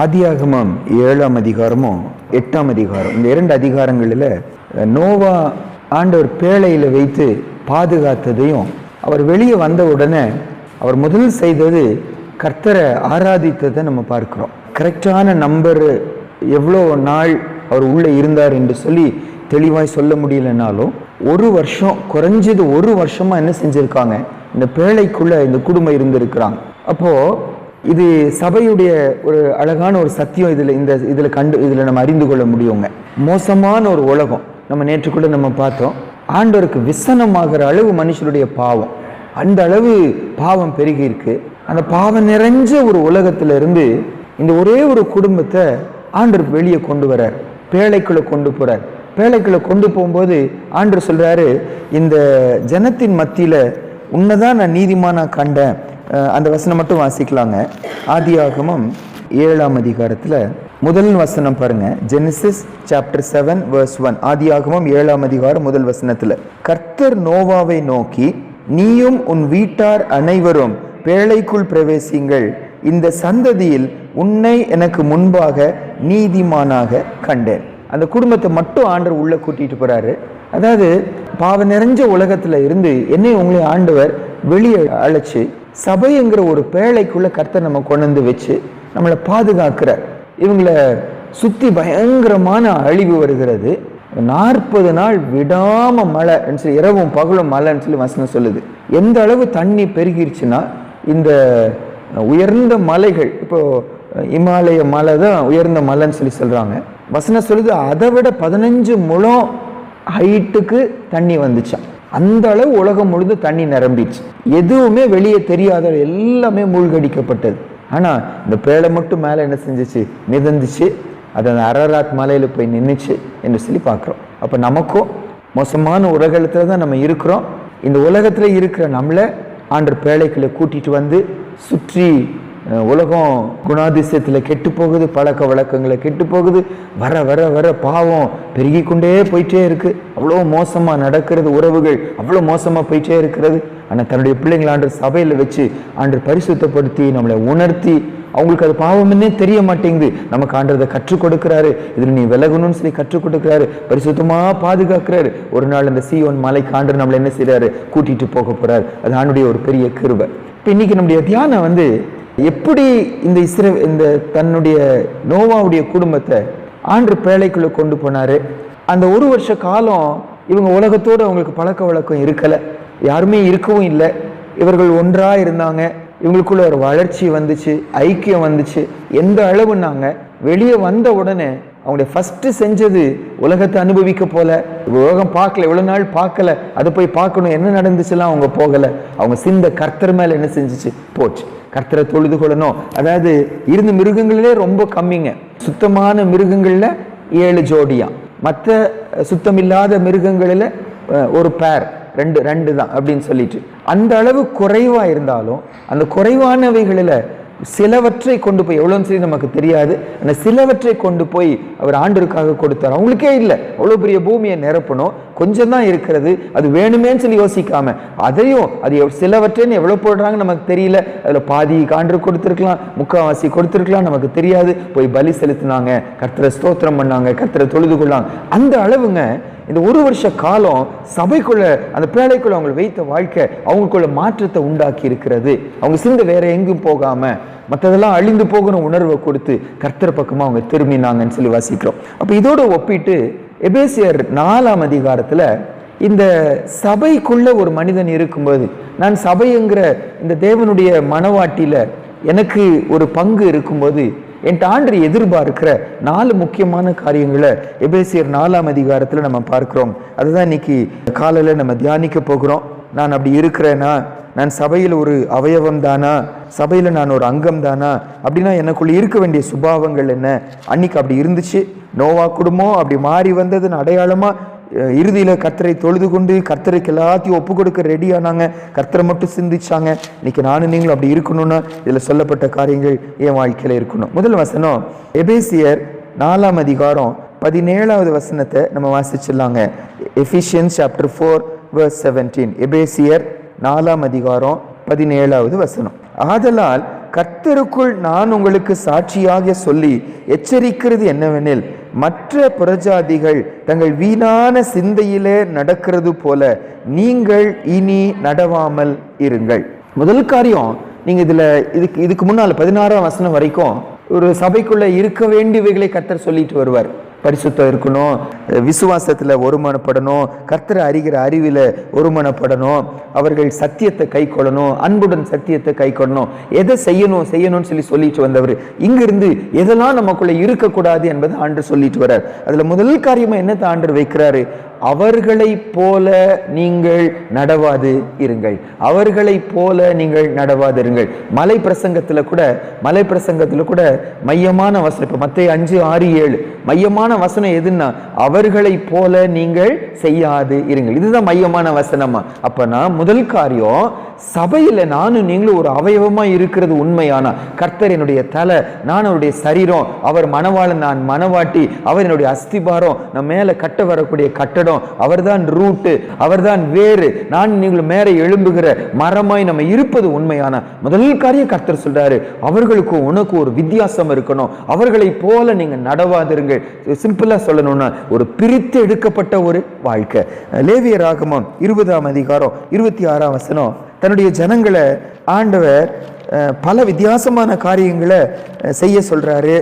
ஆதியாகமம் ஏழாம் அதிகாரமும் எட்டாம் அதிகாரம். இந்த இரண்டு அதிகாரங்களில் நோவா ஆண்டவர் பேழையில் வைத்து பாதுகாத்ததையும் அவர் வெளியே வந்த உடனே அவர் முதல் செய்தது கர்த்தரை ஆராதித்ததை நம்ம பார்க்குறோம். கரெக்டான நம்பர் எவ்வளோ நாள் அவர் உள்ளே இருந்தார் என்று சொல்லி தெளிவாய் சொல்ல முடியலனாலும் ஒரு வருஷம் குறைஞ்சது ஒரு வருஷமாக என்ன செஞ்சுருக்காங்க? இந்த பேழைக்குள்ளே இந்த குடும்பம் இருந்திருக்கிறாங்க. அப்போது இது சபையுடைய ஒரு அழகான ஒரு சத்தியம் இதில் இந்த இதில் கண்டு இதில் நம்ம அறிந்து கொள்ள முடியுங்க. மோசமான ஒரு உலகம் நம்ம நேற்றுக்குள்ள நம்ம பார்த்தோம். ஆண்டவருக்கு விசனமாகிற அளவு மனுஷருடைய பாவம். அந்த அளவு பாவம் பெருகி இருக்கு அந்த பாவம் நிறைஞ்ச ஒரு உலகத்திலிருந்து இந்த ஒரே ஒரு குடும்பத்தை ஆண்டவர் வெளியே கொண்டு வரார். பேழைக்குள்ளே கொண்டு போகிறார் பேழைக்குள்ளே கொண்டு போகும்போது ஆண்டவர் சொல்கிறாரு இந்த ஜனத்தின் மத்தியில உன்னதான் நான் நீதிமானாக கண்டேன். அந்த வசனம் மட்டும் வாசிக்கலாங்க. ஆதியாகமம் ஏழாம் அதிகாரத்தில் முதல் வசனம் பாருங்க. Genesis chapter seven verse one. ஆதியாகமம் ஏழாம் அதிகாரம் முதல் வசனத்தில் கர்த்தர் நோவாவை நோக்கி நீயும் உன் வீட்டார் அனைவரும் பேழைக்குள் பிரவேசிங்கள். இந்த சந்ததியில் உன்னை எனக்கு முன்பாக நீதிமானாக கண்டேன். அந்த குடும்பத்தை மட்டும் ஆண்டர் உள்ள கூட்டிட்டு போறாரு. அதாவது பாவ நிறைஞ்ச உலகத்துல இருந்து என்னை உங்களை ஆண்டவர் வெளியே அழைச்சு சபைங்கிற ஒரு பேழைக்குள்ள கர்த்தர் நம்ம கொண்டு வச்சு நம்மளை பாதுகாக்கிறார் இவங்களை சுத்தி பயங்கரமான அழிவு வருகிறது. நாற்பது நாள் விடாம மழைன்னு சொல்லி இரவும் பகலும் மழைன்னு சொல்லி வசனம் சொல்லுது. எந்த அளவு தண்ணி பெருகிருச்சுன்னா இந்த உயர்ந்த மலைகள் இப்போ இமாலய மலை தான் உயர்ந்த மலைன்னு சொல்லி சொல்றாங்க. வசனம் சொல்லுது அதை விட பதினஞ்சு முழம் ஹைட்டுக்கு தண்ணி வந்துச்சான் அந்த அளவு உலகம் முழுது தண்ணி நிரம்பிடுச்சு எதுவுமே வெளியே தெரியாத எல்லாமே மூழ்கடிக்கப்பட்டது. ஆனால் இந்த பேழை மட்டும் மேலே என்ன செஞ்சிச்சு? மிதந்துச்சு. அது அந்த அரராத் மலையில் போய் நின்றுச்சு என்று சொல்லி பார்க்குறோம். அப்போ நமக்கும் மோசமான உலகத்தில் தான் நம்ம இருக்கிறோம். இந்த உலகத்தில் இருக்கிற நம்மளை ஆண்டு பேழைக்குள்ளே கூட்டிகிட்டு வந்து சுற்றி உலகம் குணாதிசயத்தில் கெட்டு போகுது பழக்க வழக்கங்களை கெட்டு போகுது வர வர வர பாவம் பெருகி கொண்டே போயிட்டே இருக்கு. அவ்வளோ மோசமாக நடக்கிறது உறவுகள் அவ்வளோ மோசமாக போயிட்டே இருக்கிறது. ஆனால் தன்னுடைய பிள்ளைங்களை ஆண்டு சபையில் வச்சு ஆண்டு பரிசுத்தப்படுத்தி நம்மளை உணர்த்தி அவங்களுக்கு அது பாவம்னே தெரிய மாட்டேங்குது. நமக்கு ஆண்டதை கற்றுக் கொடுக்குறாரு. இதில் நீ விலகணும்னு சொல்லி கற்றுக் கொடுக்குறாரு. பரிசுத்தமாக பாதுகாக்கிறாரு. ஒரு நாள் அந்த ஒன் மலை காண்டு நம்மளை என்ன செய்கிறாரு கூட்டிகிட்டு போக போகிறார் அது ஆண்டுடைய ஒரு பெரிய கிருவை இப்போ இன்னைக்கு நம்முடைய தியானம் வந்து எப்படி இந்த இஸ்ரே இந்த தன்னுடைய நோவாவுடைய குடும்பத்தை ஆண்டு பேழைக்குள்ளே கொண்டு போனாரு? அந்த ஒரு வருஷ காலம் இவங்க உலகத்தோடு அவங்களுக்கு பழக்க வழக்கம் இருக்கலை. யாருமே இருக்கவும் இல்லை. இவர்கள் ஒன்றாக இருந்தாங்க. இவங்களுக்குள்ள ஒரு வளர்ச்சி வந்துச்சு ஐக்கியம் வந்துச்சு. எந்த அளவுனாங்க வெளியே வந்த உடனே அவங்களுடைய ஃபஸ்ட்டு செஞ்சது உலகத்தை அனுபவிக்க போல. உலகம் பார்க்கல இவ்வளோ நாள் பார்க்கல. அதை போய் பார்க்கணும் என்ன நடந்துச்சுலாம் அவங்க போகலை. அவங்க சிந்த கர்த்தர் மேலே என்ன செஞ்சுச்சு? போச்சு. கர்த்தரை தொழுது கொள்ளணும். அதாவது இருந்த மிருகங்களிலே ரொம்ப கம்மிங்க. சுத்தமான மிருகங்களில் ஏழு ஜோடியாக மற்ற சுத்தமில்லாத மிருகங்களில் ஒரு பேர் ரெண்டு ரெண்டு தான் அப்படின்னு சொல்லிட்டு. அந்த அளவு குறைவாக இருந்தாலும் அந்த குறைவானவைகளில் சிலவற்றை கொண்டு போய் எவ்வளோன்னு சொல்லி நமக்கு தெரியாது. ஆனால் சிலவற்றை கொண்டு போய் அவர் ஆண்டிற்காக கொடுத்தார். அவங்களுக்கே இல்லை. அவ்வளோ பெரிய பூமியை நிரப்பணும். கொஞ்சம் தான் இருக்கிறது. அது வேணுமேன்னு சொல்லி யோசிக்காம. அதையும் அது சிலவற்றைன்னு எவ்வளோ போடுறாங்கன்னு நமக்கு தெரியல. அதில் பாதி காண்டு கொடுத்துருக்கலாம் முக்காவாசி கொடுத்துருக்கலாம் நமக்கு தெரியாது. போய் பலி செலுத்தினாங்க. கர்த்தரை ஸ்தோத்திரம் பண்ணாங்க. கர்த்தரை தொழுது கொள்ளாங்க. அந்த அளவுங்க இந்த ஒரு வருஷ காலம் சபைக்குள்ள அந்த பேழைக்குள்ள அவங்க வைத்த வாழ்க்கை அவங்களுக்குள்ள மாற்றத்தை உண்டாக்கி இருக்கிறது. அவங்க சிந்த வேற எங்கும் போகாம மற்றதெல்லாம் அழிந்து போகிற உணர்வை கொடுத்து கர்த்தர் பக்கமா அவங்க திரும்பினாங்கன்னு சொல்லி வாசிக்கிறோம். அப்ப இதோட ஒப்பிட்டு எபேசியர் நாலாம் அதிகாரத்தில் இந்த சபைக்குள்ள ஒரு மனிதன் இருக்கும்போது நான் சபைங்கிற இந்த தேவனுடைய மனவாட்டியில் எனக்கு ஒரு பங்கு இருக்கும்போது என் ஆண்டு எதிர்பார்க்கிற நாலு முக்கியமான காரியங்களை எபேசியர் நாலாம் அதிகாரத்தில் நம்ம பார்க்குறோம். அதுதான் இன்னைக்கு காலையில் நம்ம தியானிக்க போகிறோம். நான் அப்படி இருக்கிறேனா? நான் சபையில் ஒரு அவயவம் தானா? சபையில் நான் ஒரு அங்கம் தானா? அப்படின்னா எனக்குள்ளே இருக்க வேண்டிய சுபாவங்கள் என்ன? அன்னைக்கு அப்படி இருந்துச்சு. நோவா குடும்பம் அப்படி மாறி வந்ததுன்னு அடையாளமாக இறுதியில் கர்த்தரை தொழுது கொண்டு கர்த்தருக்கு எல்லாத்தையும் ஒப்பு கொடுக்க ரெடி ஆனாங்க. கர்த்தரை மட்டும் சிந்திச்சாங்க. இன்னைக்கு நானும் நீங்களும் அப்படி இருக்கணும்னா இதில் சொல்லப்பட்ட காரியங்கள் என் வாழ்க்கையில் இருக்கணும். முதல் வசனம் எபேசியர் நாலாம் அதிகாரம் பதினேழாவது வசனத்தை நம்ம வாசிச்சிடலாங்க. Ephesians chapter four verse seventeen எபேசியர் நாலாம் அதிகாரம் பதினேழாவது வசனம். ஆதலால் கர்த்தருக்குள் நான் உங்களுக்கு சாட்சியாக சொல்லி எச்சரிக்கிறது என்னவெனில் மற்ற புறஜாதிகள் தங்கள் வீணான சிந்தையிலே நடக்கிறது போல நீங்கள் இனி நடவாமல் இருங்கள். முதல் காரியம் நீங்க இதுல இதுக்கு இதுக்கு முன்னால் பதினாறாம் வசனம் வரைக்கும் ஒரு சபைக்குள்ள இருக்க வேண்டியவைகளை கர்த்தர் சொல்லிட்டு வருவார். பரிசுத்தம் இருக்கணும். விசுவாசத்தில் ஒருமானப்படணும். கர்த்தரை அறிகிற அறிவில் ஒருமானப்படணும். அவர்கள் சத்தியத்தை கை கொள்ளணும். அன்புடன் சத்தியத்தை கை கொள்ளணும். எதை செய்யணும் செய்யணும்னு சொல்லி சொல்லிட்டு வந்தவர். இங்கிருந்து எதெல்லாம் நமக்குள்ளே இருக்கக்கூடாது என்பதை ஆண்டு சொல்லிட்டு வர்றார். அதில் முதல் காரியமாக என்னத்தை ஆண்டு வைக்கிறாரு? அவர்களைப் போல நீங்கள் நடவாது இருங்கள். அவர்களைப் போல நீங்கள் நடவாது இருங்கள். மலை பிரசங்கத்துல கூட மலை பிரசங்கத்துல கூட மையமான வசனம் இப்போ மத்திய அஞ்சு ஆறு ஏழு. மையமான வசனம் எதுன்னா அவர்களைப் போல நீங்கள் செய்யாது இருங்கள். இதுதான் மையமான வசனமா அப்பனா முதல் காரியம் சபையில நானும் நீங்களும் ஒரு அவயவமாக இருக்கிறது உண்மையானா? கர்த்தர் என்னுடைய தலை நான் அவருடைய சரீரம் அவர் மனவாளன் நான் மனவாட்டி அவர் என்னுடைய அஸ்திபாரம் நம்ம மேல கட்ட வரக்கூடிய கட்டடம் அவர்தான் ரூட்டு அவர்தான் வேறு. நான் நீங்கள் மேலே எழும்புகிற மரமாய் நம்ம இருப்பது உண்மையான. முதல் காரியம் கர்த்தர் சொல்றாரு அவர்களுக்கும் உனக்கு ஒரு வித்தியாசம் இருக்கணும். அவர்களை போல நீங்க நடவாதிருங்கள். சிம்பிளா சொல்லணும்னா ஒரு பிரித்து எடுக்கப்பட்ட ஒரு வாழ்க்கை. லேவிய ராகமம் இருபதாம் அதிகாரம் இருபத்தி ஆறாம் வசனம். தன்னுடைய ஜனங்களை ஆண்டவர் பல வித்தியாசமான காரியங்களை செய்ய சொல்றாரு.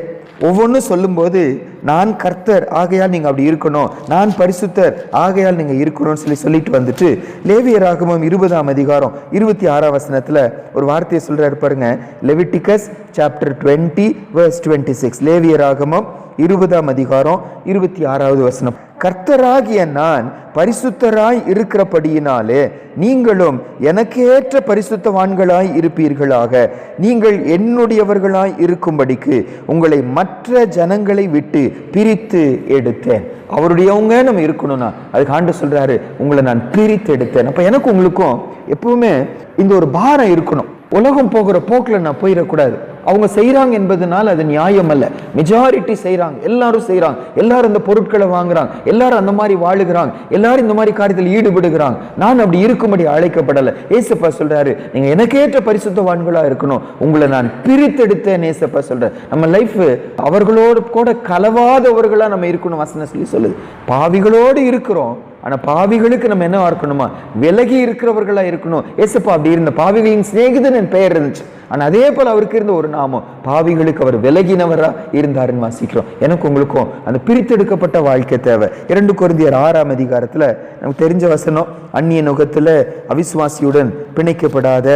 ஒவ்வொன்றும் சொல்லும்போது நான் கர்த்தர் ஆகையால் நீங்கள் அப்படி இருக்கணும். நான் பரிசுத்தர் ஆகையால் நீங்கள் இருக்கணும்னு சொல்லி சொல்லிட்டு வந்துட்டு லேவிய ராகமம் இருபதாம் அதிகாரம் இருபத்தி ஆறாம் வசனத்தில் ஒரு வார்த்தையை சொல்கிறாரு பாருங்க. Leviticus chapter twenty verse twenty six. லேவிய ராகமம் இருபதாம் அதிகாரம் இருபத்தி ஆறாவது வசனம். கர்த்தராகிய நான் பரிசுத்தராய் இருக்கிறபடியினாலே நீங்களும் எனக்கு ஏற்ற பரிசுத்தவான்களாய் இருப்பீர்களாக. நீங்கள் என்னுடையவர்களாய் இருக்கும்படிக்கு உங்களை மற்ற ஜனங்களை விட்டு பிரித்து எடுத்தேன். அவருடையவங்க நம்ம இருக்கணும்னா அதுக்கு ஆண்டு சொல்றாரு உங்களை நான் பிரித்து எடுத்தேன். அப்ப எனக்கு உங்களுக்கும் எப்பவுமே இந்த ஒரு பாரம் இருக்கணும். உலகம் போகிற போக்கில் நான் போயிடக்கூடாது. அவங்க செய்கிறாங்க என்பதனால் அது நியாயம் அல்ல மெஜாரிட்டி செய்கிறாங்க எல்லாரும் செய்கிறாங்க எல்லாரும் இந்த பொருட்களை வாங்குறாங்க. எல்லாரும் அந்த மாதிரி வாழுகிறாங்க. எல்லாரும் இந்த மாதிரி காரியத்தில் ஈடுபடுகிறாங்க. நான் அப்படி இருக்கும்படி அழைக்கப்படலை. ஏசப்பா சொல்கிறாரு நீங்கள் எனக்கேற்ற பரிசுத்தவான்களாக இருக்கணும். உங்களை நான் பிரித்தெடுத்தேன் ஏசப்பா சொல்கிறேன் நம்ம லைஃப் அவர்களோடு கூட கலவாதவர்களாக நம்ம இருக்கணும் வசனம் சொல்லி சொல்லுது. பாவிகளோடு இருக்கிறோம். ஆனால் பாவிகளுக்கு நம்ம என்னவா இருக்கணுமா விலகி இருக்கிறவர்களா இருக்கணும். ஏசப்பா அப்படி இருந்த பாவிகளின் சிநேகிதன் என் பெயர் இருந்துச்சு. ஆனால் அதே போல் அவருக்கு இருந்த ஒரு நாமம். பாவிகளுக்கு அவர் விலகினவராக இருந்தாருன்னு வாசிக்கிறோம். எனக்கு உங்களுக்கும் அந்த பிரித்தெடுக்கப்பட்ட வாழ்க்கை தேவை. இரண்டு குருந்தியர் ஆறாம் அதிகாரத்தில் நமக்கு தெரிஞ்ச வசனம் அந்நிய நுகத்தில் அவிசுவாசியுடன் பிணைக்கப்படாத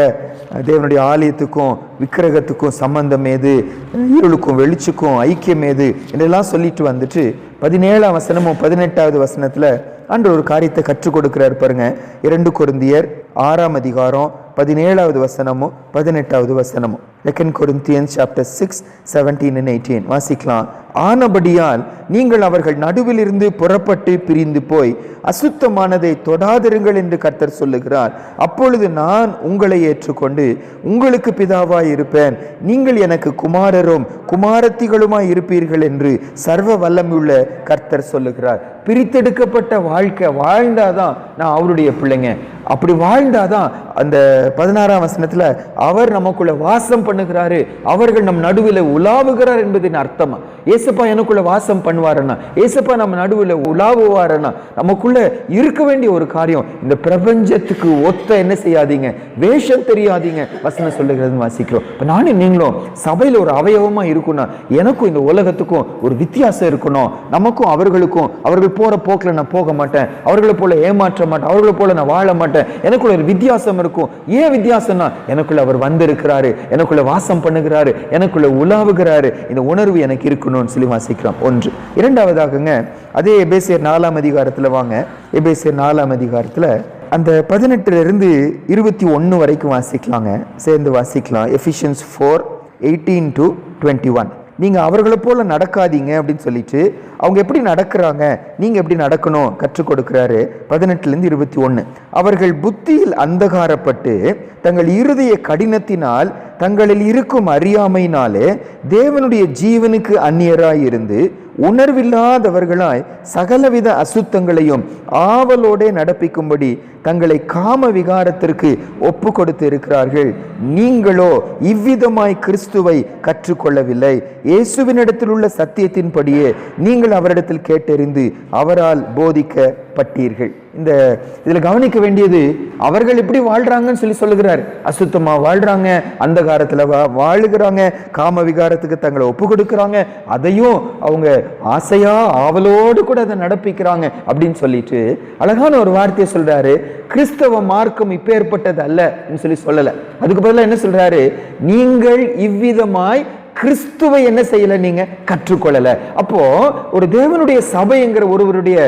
தேவனுடைய ஆலயத்துக்கும் விக்கிரகத்துக்கும் சம்பந்தம் ஏது? இருளுக்கும் வெளிச்சுக்கும் ஐக்கியம் ஏது? என்றெல்லாம் சொல்லிட்டு வந்துட்டு பதினேழாம் வசனமும் பதினெட்டாவது வசனத்தில் அன்று ஒரு காரியத்தை கற்றுக் கொடுக்கிறார் பாருங்க. இரண்டு கொருந்தியர் ஆறாம் அதிகாரம் பதினேழாவது வசனமும் பதினெட்டாவது வசனமும். Second Corinthian chapter six seventeen and eighteen வாசிக்கலாம். ஆனபடியால் நீங்கள் அவர்கள் நடுவில் இருந்து புறப்பட்டு பிரிந்து போய் அசுத்தமானதை தொடாதிருங்கள் என்று கர்த்தர் சொல்லுகிறார். அப்பொழுது நான் உங்களை ஏற்றுக்கொண்டு உங்களுக்கு பிதாவாய் இருப்பேன். நீங்கள் எனக்கு குமாரரும் குமாரத்திகளுமாய் இருப்பீர்கள் என்று சர்வ வல்லமுள்ள கர்த்தர் சொல்லுகிறார். பிரித்தெடுக்கப்பட்ட வாழ்க்கை வாழ்ந்தாதான் நான் அவருடைய பிள்ளைங்க. அப்படி வாழ்ந்தாதான் அந்த பதினாறாம் வசனத்துல அவர் நமக்குள்ள வாசம் பண்ணுகிறாரு. அவர்கள் நம் நடுவில் உலாவுகிறார் என்பதின் அர்த்தமா? ஏசப்பா எனக்குள்ள வாசம் பண்ணுவாருன்னா ஏசப்பா நம்ம நடுவில் உலாவுவாருன்னா நமக்குள்ள இருக்க வேண்டிய ஒரு காரியம் இந்த பிரபஞ்சத்துக்கு ஒத்த என்ன செய்யாதீங்க வேஷம் தெரியாதீங்க வசனம் சொல்லுகிறது வாசிக்கிறோம். இப்போ நானும் நீங்களும் சபையில ஒரு அவயவமாக இருக்கணும் எனக்கும் இந்த உலகத்துக்கும் ஒரு வித்தியாசம் இருக்கணும். நமக்கும் அவர்களுக்கும் அவர்கள் போகிற போக்குல நான் போக மாட்டேன் அவர்களை போல ஏமாற்ற மாட்டேன் அவர்களை போல நான் வாழ மாட்டேன் எனக்குள்ள ஒரு வித்தியாசம் இருக்கும். ஏன் வித்தியாசம்னா எனக்குள்ள அவர் வந்திருக்கிறாரு எனக்குள்ள வாசம் பண்ணுகிறாரு எனக்குள்ள உலாவுகிறாரு இந்த உணர்வு எனக்கு இருக்கணும்னு சொல்லி வாசிக்கிறோம் ஒன்று. இரண்டாவதாகங்க அதே எபேசியர் நாலாம் அதிகாரத்தில் வாங்க. எபேசியர் நாலாம் அதிகாரத்தில் அந்த பதினெட்டுல இருந்து இருபத்தி ஒன்று வரைக்கும் வாசிக்கலாங்க. சேர்ந்து வாசிக்கலாம். Ephesians four eighteen to twenty one நீங்கள் அவர்களை போல நடக்காதீங்க அப்படின்னு சொல்லிட்டு அவங்க எப்படி நடக்கிறாங்க? நீங்கள் எப்படி நடக்கணும்? கற்றுக் கொடுக்குறாரு பதினெட்டுலேருந்து இருபத்தி ஒன்று அவர்கள் புத்தியில் அந்தகாரப்பட்டு தங்கள் இருதய கடினத்தினால் தங்களில் இருக்கும் அறியாமையினாலே தேவனுடைய ஜீவனுக்கு அந்நியராய் இருந்து உணர்வில்லாதவர்களாய் சகலவித அசுத்தங்களையும் ஆவலோடே நடப்பிக்கும்படி தங்களை காம விகாரத்திற்கு ஒப்பு கொடுத்து இருக்கிறார்கள் நீங்களோ இவ்விதமாய் கிறிஸ்துவை கற்றுக்கொள்ளவில்லை. இயேசுவினிடத்தில் உள்ள சத்தியத்தின்படியே நீங்கள் அவரிடத்தில் கேட்டறிந்து அவரால் போதிக்கப்பட்டீர்கள். இந்த இதில் கவனிக்க வேண்டியது அவர்கள் எப்படி வாழ்கிறாங்கன்னு சொல்லி சொல்லுகிறார். அசுத்தமாக வாழ்கிறாங்க அந்த காலத்தில் வா வாழுகிறாங்க காம விகாரத்துக்கு தங்களை ஒப்பு கொடுக்குறாங்க அதையும் அவங்க ஆசையாக ஆவலோடு கூட அதை நடப்பிக்கிறாங்க அப்படின்னு சொல்லிட்டு அழகான ஒரு வார்த்தையை சொல்கிறாரு கிறிஸ்தவ மார்க்கம் இப்பேற்பட்டது அல்லன்னு சொல்லி சொல்லலை. அதுக்கு பதிலாக என்ன சொல்கிறாரு நீங்கள் இவ்விதமாய் கிறிஸ்துவை என்ன செய்யலை நீங்கள் கற்றுக்கொள்ளலை. அப்போது ஒரு தேவனுடைய சபைங்கிற ஒருவருடைய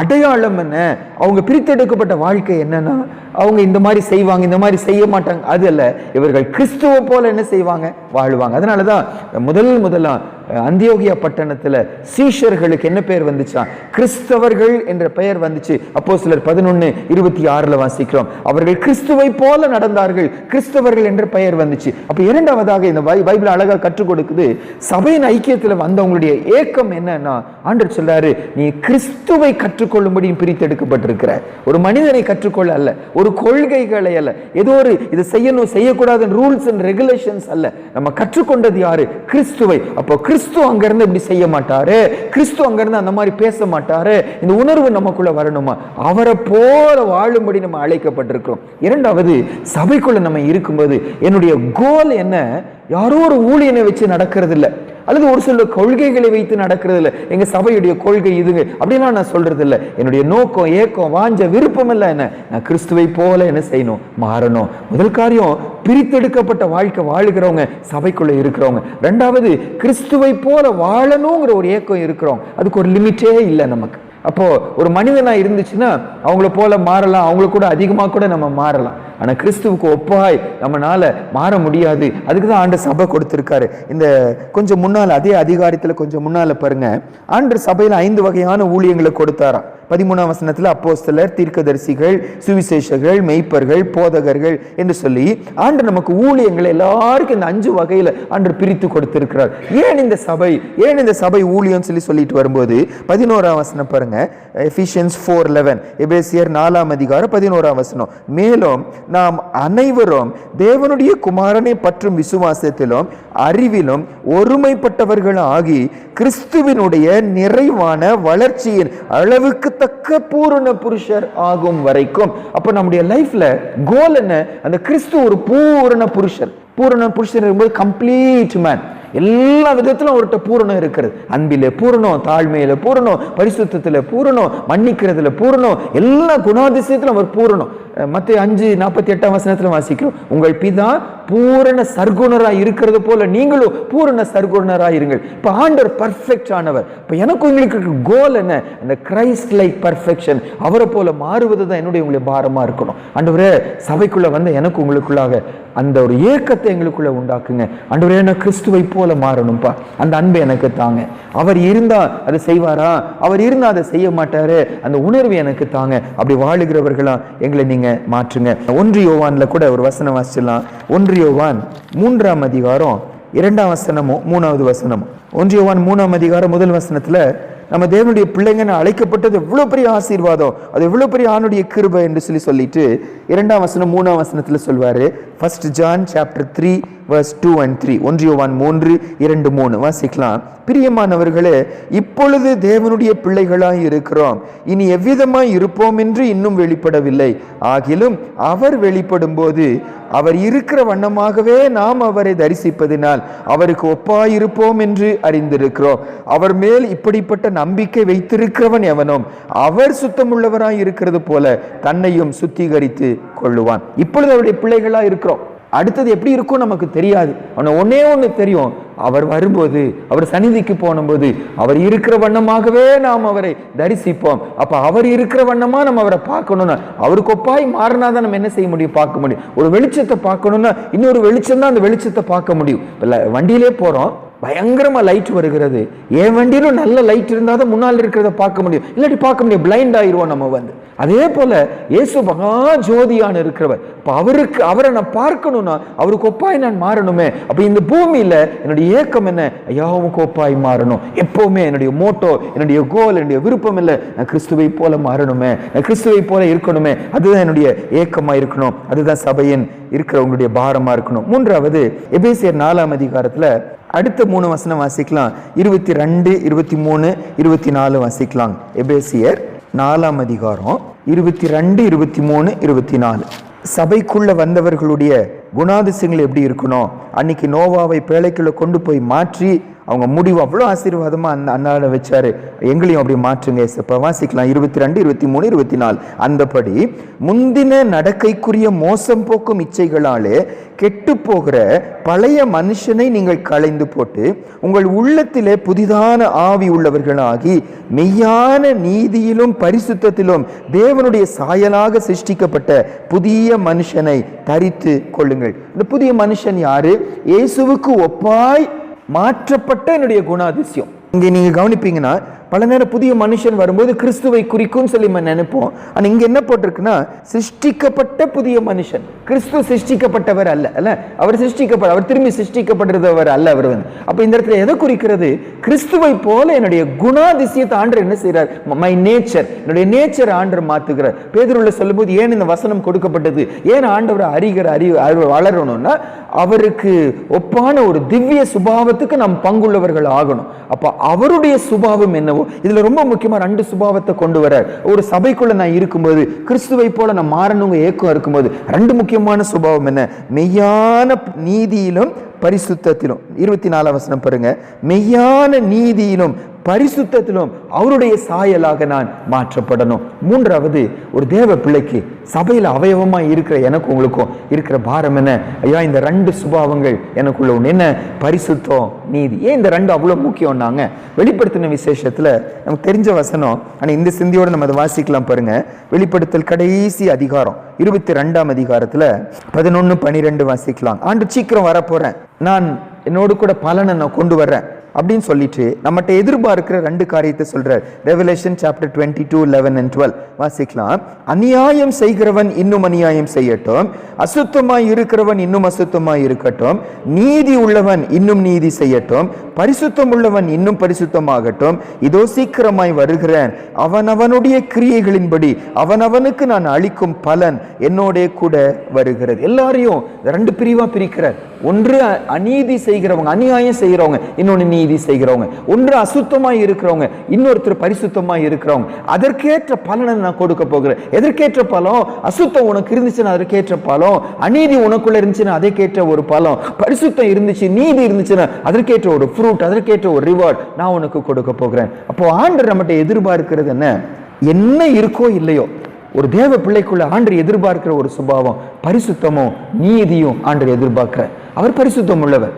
அடையாளம் என்ன? அவங்க பிரித்தெடுக்கப்பட்ட வாழ்க்கை என்னன்னா அவங்க இந்த மாதிரி செய்வாங்க இந்த மாதிரி செய்ய மாட்டாங்க. அது அல்ல இவர்கள் கிறிஸ்துவ போல என்ன செய்வாங்க? வாழ்வாங்க. அதனாலதான் முதல் முதலா அந்தியோகியா பட்டணத்துல சீஷர்களுக்கு என்ன பெயர் வந்துச்சா? கிறிஸ்தவர்கள் என்ற பெயர் வந்துச்சு. அப்போ சிலர் பதினொன்னு இருபத்தி ஆறுல வாசிக்கிறோம். அவர்கள் கிறிஸ்துவை போல நடந்தார்கள். கிறிஸ்தவர்கள் என்ற பெயர் வந்துச்சு. அப்ப இரண்டாவதாக இந்த பை- பைபிள் அழகா கற்றுக் கொடுக்குது. சபையின் ஐக்கியத்துல வந்தவங்களுடைய ஏக்கம் என்னன்னா ஆண்டர் சொல்றாரு நீ கிறிஸ்துவை கற்றுக்கொள்ளும்படி பிரித்தெடுக்கப்பட்டிருக்கிற. ஒரு மனிதனை கற்றுக்கொள்ள அல்ல ஒரு கொள்கைகளை அல்ல. ஏதோ ஒரு இது செய்யணும் செய்யக்கூடாது ரூல்ஸ் அண்ட் ரெகுலேஷன்ஸ் அல்ல. நம்ம கற்றுக்கொண்டது யாரு? கிறிஸ்துவை. அப்போ கிறிஸ்து அங்கிருந்து இப்படி செய்ய மாட்டாரு. கிறிஸ்து அங்கிருந்து அந்த மாதிரி பேச மாட்டாரு. இந்த உணர்வு நமக்குள்ள வரணுமா? அவரை போல வாழும்படி நம்ம அழைக்கப்பட்டிருக்கிறோம். இரண்டாவது சபைக்குள்ள நம்ம இருக்கும்போது என்னுடைய கோல் என்ன? யாரோ ஒரு ஊழியனை வச்சு நடக்கிறது இல்ல அல்லது ஒரு சில கொள்கைகளை வைத்து நடக்கிறது இல்லை எங்கள் சபையுடைய கொள்கை இதுங்க. அப்படிலாம் நான் சொல்றது இல்லை என்னுடைய நோக்கம் ஏக்கம் வாஞ்ச விருப்பம் இல்லை என்ன? நான் கிறிஸ்துவை போல என்ன செய்யணும்? மாறணும். முதல் காரியம் பிரித்தெடுக்கப்பட்ட வாழ்க்கை வாழுகிறவங்க சபைக்குள்ளே இருக்கிறவங்க. ரெண்டாவது கிறிஸ்துவை போல வாழணுங்கிற ஒரு ஏக்கம் இருக்கிறோம். அதுக்கு ஒரு லிமிட்டே இல்லை நமக்கு. அப்போது ஒரு மனிதனாக இருந்துச்சுன்னா அவங்கள போல மாறலாம் அவங்கள கூட அதிகமாக கூட நம்ம மாறலாம். ஆனால் கிறிஸ்துவுக்கு ஒப்பாய் நம்மளால் மாற முடியாது. அதுக்கு தான் ஆண்டு சபை கொடுத்துருக்காரு. இந்த கொஞ்சம் முன்னால் அதே அதிகாரத்தில் கொஞ்சம் முன்னால் பாருங்க. ஆண்டு சபையில் ஐந்து வகையான ஊழியங்களை கொடுத்தாராம். பதிமூணாம் வசனத்துல அப்போஸ்தலர் தீர்க்கதரிசிகள் சுவிசேஷர்கள் மெய்ப்பர்கள் போதகர்கள் என்று சொல்லி ஆண்டு நமக்கு ஊழியங்களை எல்லாருக்கும் இந்த அஞ்சு வகையில் ஆண்டு பிரித்து கொடுத்திருக்கிறார். ஏன் இந்த சபை? ஏன் இந்த சபை ஊழியம் சொல்லி சொல்லிட்டு வரும்போது பதினோராம் வசனம் பாருங்க. எஃபிஷியன்ஸ் ஃபோர் லெவன் எபேசியர் நாலாம் அதிகாரம் பதினோராம் வசனம். மேலும் நாம் அனைவரும் தேவனுடைய குமாரனை பற்றும் விசுவாசத்திலும் அறிவிலும் ஒருமைப்பட்டவர்கள் ஆகி கிறிஸ்துவினுடைய நிறைவான வளர்ச்சியின் அளவுக்கு தக்க பூரண புருஷர் ஆகும் வரைக்கும். அப்போ நம்முடைய லைஃப்ல கோல் என்ன? அந்த கிறிஸ்து ஒரு பூரண புருஷர். பூரண புருஷர் இருக்கும்போது கம்ப்ளீட் மேன் எல்லா விதத்திலும் அவர்கிட்ட பூரணம் இருக்கிறது. அன்பிலே பூரணம் தாழ்மையில பூரணம் பரிசுத்தத்தில் பூரணம் மன்னிக்கிறதுல பூரணம் எல்லா குணாதிசயத்திலும் அவர் பூரணம். மற்ற அஞ்சு நாற்பத்தி எட்டாம் வசனத்துல வாசிக்கிறோம். உங்கள் பிதா பூரண சர்க்குணராக இருக்கிறது போல நீங்களும் பூரண சர்க்குணராக இருங்கள். இப்ப ஆண்டவர் பர்ஃபெக்ட் ஆனவர். இப்ப எனக்கு உங்களுக்கு கோல் என்ன? அந்த கிரைஸ்ட் லைக் பர்ஃபெக்ஷன் அவரை போல மாறுவது தான் என்னுடைய உங்களுடைய பாரமா இருக்கணும். ஆண்டவரே சபைக்குள்ள வந்து எனக்கு உங்களுக்குள்ளாக அந்த ஒரு ஏக்கத்தை எங்களுக்குள்ள உண்டாக்குங்க. ஆண்டவரே நான் கிறிஸ்துவை போல மாறணும்ப்பா. அந்த அன்பை எனக்கு தாங்க. அவர் இருந்தா அதை செய்வாரா? அவர் இருந்தா அதை செய்ய மாட்டாரு. அந்த உணர்வு எனக்கு தாங்க. அப்படி வாழுகிறவர்களா எங்களை நீங்க மாற்றுங்க. ஒன்று யோவான்ல கூட ஒரு வசனம் வாசிச்சிடலாம் ஒன்று யோவான் மூன்றாம் அதிகாரம் இரண்டாம் வசனமும் மூணாவது வசனமும். ஒன்று யோவான் மூணாம் அதிகாரம் முதல் வசனத்துல நம்ம தேவனுடைய பிள்ளைங்கன்னு அழைக்கப்பட்டது எவ்வளோ பெரிய ஆசீர்வாதம். அது எவ்வளவு பெரிய ஆணுடைய கிருபை என்று சொல்லி சொல்லிட்டு இரண்டாம் வசனம் மூணாம் வசனத்துல சொல்வார். First John chapter three verse two and three ஒன்றியோவான் மூன்று இரண்டு மூணு. வாசிக்கலாம். பிரியமானவர்களே இப்பொழுது தேவனுடைய பிள்ளைகளாய் இருக்கிறோம். இனி எவ்விதமாய் இருப்போம் என்று இன்னும் வெளிப்படவில்லை. ஆகிலும் அவர் வெளிப்படும் போது அவர் இருக்கிற வண்ணமாகவே நாம் அவரை தரிசிப்பதினால் அவருக்கு ஒப்பாயிருப்போம் என்று அறிந்திருக்கிறோம். அவர் மேல் இப்படிப்பட்ட நம்பிக்கை வைத்திருக்கிறவன் எவனும் அவர் சுத்தமுள்ளவராய் இருக்கிறது போல தன்னையும் சுத்திகரித்து கொள்ளுவான். இப்பொழுது அவருடைய பிள்ளைகளா இருக்கிறோம். அடுத்தது எப்படி இருக்கும் நமக்கு தெரியாது. ஆனால் ஒன்னே ஒன்று தெரியும். அவர் வரும்போது அவர் சந்நிதிக்கு போனும்போது அவர் இருக்கிற வண்ணமாகவே நாம் அவரை தரிசிப்போம். அப்போ அவர் இருக்கிற வண்ணமா நம்ம அவரை பார்க்கணும்னா அவருக்கு ஒப்பாய் மாறினா தான் நம்ம என்ன செய்ய முடியும்? பார்க்க முடியும். ஒரு வெளிச்சத்தை பார்க்கணும்னா இன்னொரு வெளிச்சம் தான் அந்த வெளிச்சத்தை பார்க்க முடியும். இல்லை வண்டியிலே போறோம். பயங்கரமாக லைட் வருகிறது. என் வண்டியிலும் நல்ல லைட் இருந்தால் தான் முன்னால் இருக்கிறத பார்க்க முடியும். இல்லாட்டி பார்க்க முடியும் பிளைண்ட் ஆயிடுவோம் நம்ம வந்து. அதே போல் இயேசு மகா ஜோதியான இருக்கிறவர். இப்போ அவருக்கு அவரை நான் பார்க்கணும்னா அவருக்கு ஒப்பாய் நான் மாறணுமே. அப்போ இந்த பூமியில் என்னுடைய ஏக்கம் என்ன? ஐயாவும் கோப்பாய் மாறணும். எப்போவுமே என்னுடைய மோட்டோ என்னுடைய கோல் என்னுடைய விருப்பம் இல்லை. நான் கிறிஸ்துவை போல மாறணுமே. நான் கிறிஸ்துவை போல இருக்கணுமே. அதுதான் என்னுடைய ஏக்கமாக இருக்கணும். அதுதான் சபையின் இருக்கிறவங்களுடைய பாரமாக இருக்கணும். மூன்றாவது எபேசியர் நாலாம் அதிகாரத்தில் அடுத்த மூணு வசனம் வாசிக்கலாம். இருபத்தி ரெண்டு இருபத்தி மூணு இருபத்தி நாலு வாசிக்கலாம். எபேசியர் நாலாம் அதிகாரம் இருபத்தி ரெண்டு இருபத்தி மூணு இருபத்தி நாலு. சபைக்குள்ள வந்தவர்களுடைய குணாதிசயங்கள் எப்படி இருக்கணும்? அன்னைக்கு நோவாவை பேழைக்குள்ள கொண்டு போய் மாற்றி அவங்க முடிவு அவ்வளோ ஆசீர்வாதமாக அந்த அன்னால வச்சாரு. எங்களையும் அப்படி மாற்றுங்க இப்போ வாசிக்கலாம். இருபத்தி ரெண்டு இருபத்தி மூணு இருபத்தி நாலு அந்தபடி முந்தின நடக்கைக்குரிய மோசம் போக்கும் இச்சைகளாலே கெட்டு போகிற பழைய மனுஷனை நீங்கள் களைந்து போட்டு உங்கள் உள்ளத்திலே புதிதான ஆவி உள்ளவர்களாகி மெய்யான நீதியிலும் பரிசுத்தத்திலும் தேவனுடைய சாயலாக சிருஷ்டிக்கப்பட்ட புதிய மனுஷனை தரித்து கொள்ளுங்கள். இந்த புதிய மனுஷன் யாரு? இயேசுவுக்கு ஒப்பாய் மாற்றப்பட்ட என்னுடைய குணாதிசயம். இங்கே நீங்க கவனிப்பீங்கன்னா பல நேரம் புதிய மனுஷன் வரும்போது கிறிஸ்துவை குறிக்கும் சொல்லி நம்ம நினைப்போம். ஆனா இங்க என்ன போட்டிருக்குன்னா சிருஷ்டிக்கப்பட்ட புதிய மனுஷன். கிறிஸ்து சிருஷ்டிக்கப்பட்டவர் அல்ல அல்ல? அவர் சிருஷ்டிக்கப்பட அவர் திரும்பி சிருஷ்டிக்கப்படுறவர் அல்ல அவர் வந்து. அப்போ இந்த இடத்துல எதை குறிக்கிறது? கிறிஸ்துவை போல என்னுடைய குணாதிசயத்தை ஆண்டர் என்ன செய்கிறார் மை நேச்சர் என்னுடைய நேச்சர் ஆண்டர் மாத்துகிறார். பேதருள்ள சொல்லும்போது ஏன் இந்த வசனம் கொடுக்கப்பட்டது? ஏன் ஆண்டவர் அறிகிற அறிவு அறிவு வளரணும்னா அவருக்கு ஒப்பான ஒரு திவ்ய சுபாவத்துக்கு நாம் பங்குள்ளவர்கள் ஆகணும். அப்ப அவருடைய சுபாவம் என்னவோ இதுல ரொம்ப முக்கியமா ரெண்டு சுபாவத்தை கொண்டு வர. ஒரு சபைக்குள்ள நான் இருக்கும்போது கிறிஸ்துவை போல நான் மாறணுங்க ஏக்கம் இருக்கும்போது ரெண்டு முக்கியமான சுபாவம் என்ன? மெய்யான நீதியிலும் பரிசுத்திலும் இருபத்தி நாலாம் வசனம் பாருங்க. மெய்யான நீதியிலும் பரிசுத்தத்திலும் அவருடைய சாயலாக நான் மாற்றப்படணும். மூன்றாவது ஒரு தேவ பிள்ளைக்கு சபையில் அவயவமாக இருக்கிற எனக்கு உங்களுக்கும் இருக்கிற பாரம் என்ன? ஐயா இந்த ரெண்டு சுபாவங்கள் எனக்குள்ள ஒன்று என்ன? பரிசுத்தம் நீதி. ஏன் இந்த ரெண்டு அவ்வளோ முக்கியம்னாங்க? வெளிப்படுத்தின விசேஷத்தில் நமக்கு தெரிஞ்ச வசனம் ஆனால் இந்த சிந்தியோடு நம்ம அதை வாசிக்கலாம் பாருங்க. வெளிப்படுத்தல் கடைசி அதிகாரம் இருபத்தி ரெண்டாம் அதிகாரத்தில் பதினொன்று பனிரெண்டு வாசிக்கலாம். ஆண்டு சீக்கிரம் வரப்போகிறேன் நான் என்னோடு கூட பலனை நான் கொண்டு வர்றேன். அப்படின்னு சொல்லிட்டு நம்மகிட்ட எதிர்பார்க்கிற ரெண்டு காரியத்தை சொல்கிறார் Revelation chapter twenty two eleven and twelve வாசிக்கலாம். அநியாயம் செய்கிறவன் இன்னும் அநியாயம் செய்யட்டும். அசுத்தமாய் இருக்கிறவன் இன்னும் அசுத்தமாய் இருக்கட்டும். நீதி உள்ளவன் இன்னும் நீதி செய்யட்டும். பரிசுத்தம் உள்ளவன் இன்னும் பரிசுத்தமாகட்டும். இதோ சீக்கிரமாய் வருகிறேன். அவனவனுடைய கிரியைகளின்படி அவனவனுக்கு நான் அளிக்கும் பலன் என்னோட கூட வருகிறது. எல்லாரையும் ரெண்டு பிரிவாக பிரிக்கிறார். ஒன்று அநீதி செய்கிறவங்க அநியாயம் செய்கிறவங்க இன்னொன்று நீதி செய்கிறவங்க. ஒன்று அசுத்தமாக இருக்கிறவங்க இன்னொருத்தர் பரிசுத்தமாக இருக்கிறவங்க. அதற்கேற்ற பலனை நான் கொடுக்க போகிறேன். எதற்கேற்ற பலம்? அசுத்தம் உனக்கு இருந்துச்சுன்னா அதற்கேற்ற பலம். அநீதி உனக்குள்ள இருந்துச்சுன்னா அதற்கேற்ற ஒரு பலம். பரிசுத்தம் இருந்துச்சு நீதி இருந்துச்சுன்னா அதற்கேற்ற ஒரு ஃப்ரூட் அதற்கேற்ற ஒரு ரிவார்ட் நான் உனக்கு கொடுக்க போகிறேன். அப்போ ஆண்டு நம்மகிட்ட எதிர்பார்க்கிறது என்ன? என்ன இருக்கோ இல்லையோ. ஒரு தேவ பிள்ளைக்குள்ள ஆண்டு எதிர்பார்க்கிற ஒரு சுபாவம் பரிசுத்தமும் நீதியும் ஆண்டு எதிர்பார்க்கிற அவர் பரிசுத்தம் உள்ளவர்.